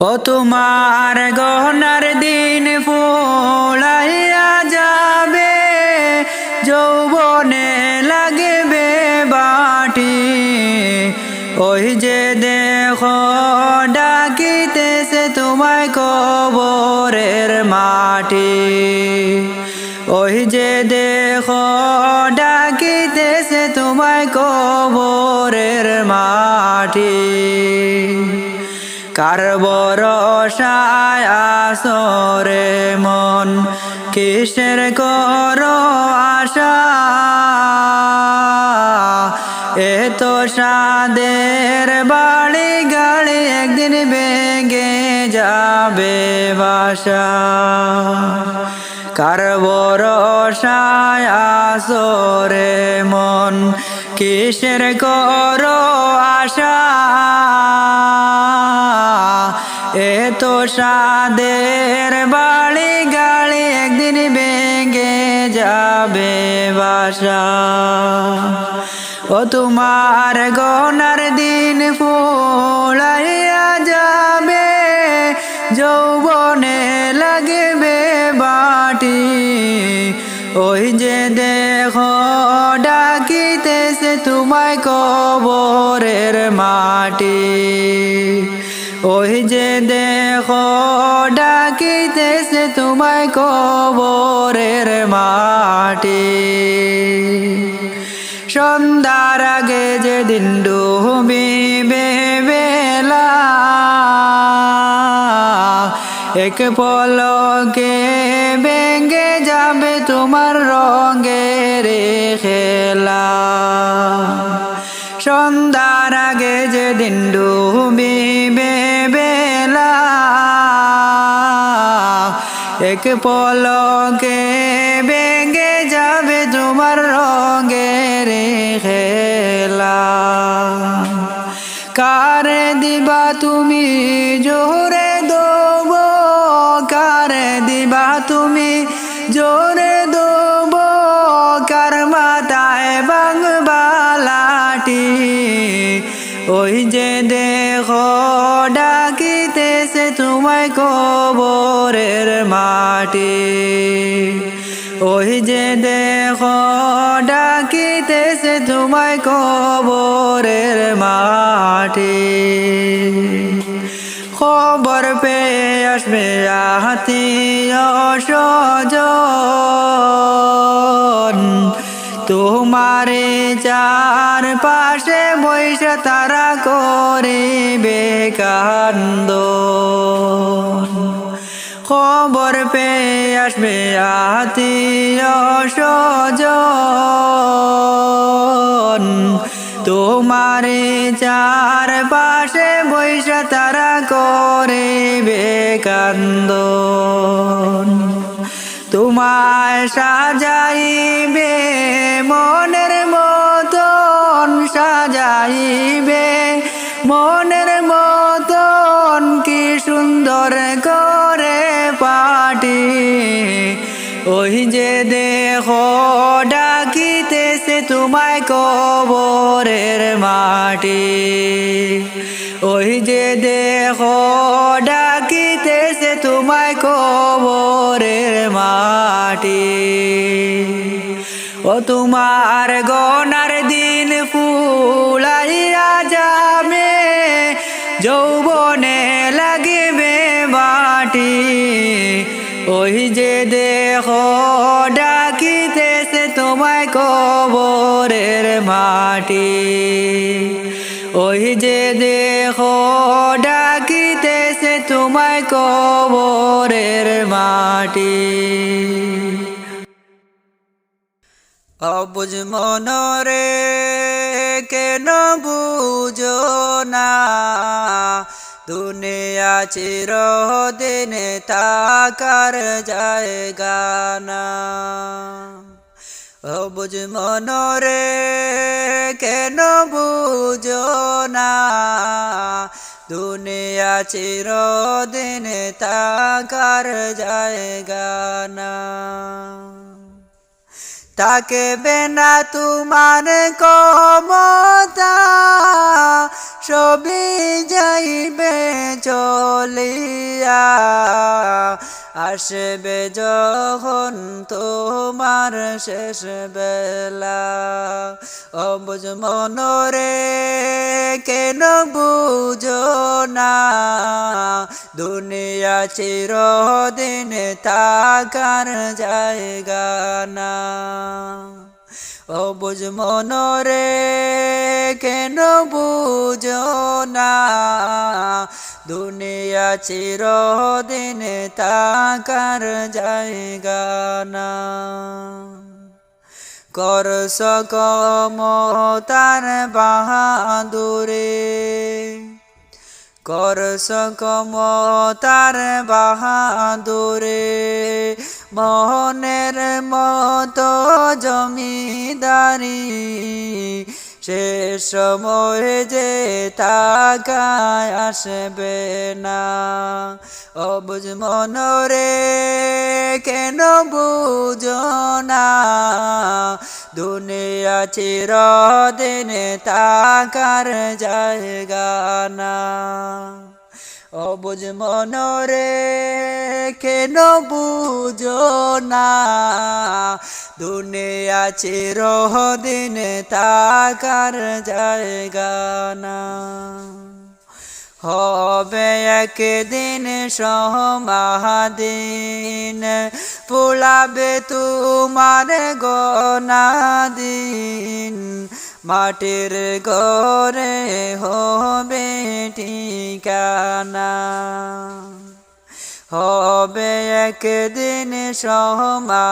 ও তোমার গহনার দিন ফুলাইয়া যাবে, যৌবনে লাগবে বাটি। ওই যে দেখো, ডাকিতেছে তোমায় কবরের মাটি। ওই যে দেখো, ডাকিতেছে তোমায় কবরের মাটি। কার বরসায় মন? কিসের কর আশা? এত সাদের বাড়ি গাড়ি একদিন বেগে যাবে বাসা। কার বরসায় আসরে মন? কিসের কর আশা? এত সাদের বাড়ি গাড়ি একদিন বেগে যাবে বাসা। ও তোমার গনার দিন ফুলাইয়া যাবে, যৌবনে লাগবে বাটি। ওই যে দেখো ডাকিতেছে তোমায় কবরের মাটি। ওই যে দেখো, ডাকিতেছে তোমায় কবরের মাটি। সন্ধ্যার আগে যেদিন ডুবিবে বেলা এক পলকে বেঙ্গে যাবে তোমার রঙের খেলা। সন্ধ্যার আগে যেদিন ডুবিবে বেলা এক পলকে বেঙ্গে যাবে তোমার রঙের খেলা। কার দিবা তুমি জোরে তোমায় কবরের মাটি। ওই যে দেখো, ডাকিতেছে তোমায় কবরের মাটি। খবর পেয়ে আসবে আহাতি স্বজন তোমারে চার পাশে বৈশা তারা করিবে কান্দ খবর পেয়ে আসবে আত্মীয় স্বজন। তোমারে চার পাশে বৈশা তারা করিবে কান্দ তোমায় সাজাইবে, মনের মতন সাজাইবে। মনের মতন কি সুন্দর করে পাটি। ওই যে দেখো, ডাকিতেছে তোমায় কবরের মাটি। ওই যে দেখো, ডাকিতেছে তোমায় কবরের মাটি ও তোমার গনার দিন ফুলাইয়া যাবে যৌবনে লাগবে বাটি। ওই যে দেখো ডাকিতেছে তোমায় কবরের মাটি। ওই যে দেখো ডাকিতেছে তোমায় কবরের মাটি। অবুজ মনরে কেন বুঝো না? দুনিয়া চিরদিন তাকার জায়গা না। অবুজ মনরে কেন বুঝো না? দুনিয়া চিরদিন তাকার জায়গা না। তাকে বেনা তোমার কমতা সবই যাইবে চলিয়া। আসবে যখন তোমার শেষ বেলা। অবুজ মনরে কেন বুঝো না দুনিয়া চিরদিন তাকার জায়গা না। অবুজ মনরে কেন বুঝো না? দুনিয়া চিরদিন তাকার জায়গা না। করস কমতার বাহাদুরে করস কমতার বাহাদুরে, মোহনের মতো জমিদারি। শেষ সময় যে তাকায় আসবে না, অবুজ মনরে কেন বুঝো না? দুনিয়া চিরদিন তাকার জায়গা না। অবুজ মনরে কেন বুঝো না? দুনিয়া চিরদিন তাকার জায়গা না। হবে একদিন সমাদিন পোলাবে তোমার গনাদিন মাটির গরে হবে ঠিকানা। হবে একদিন সমা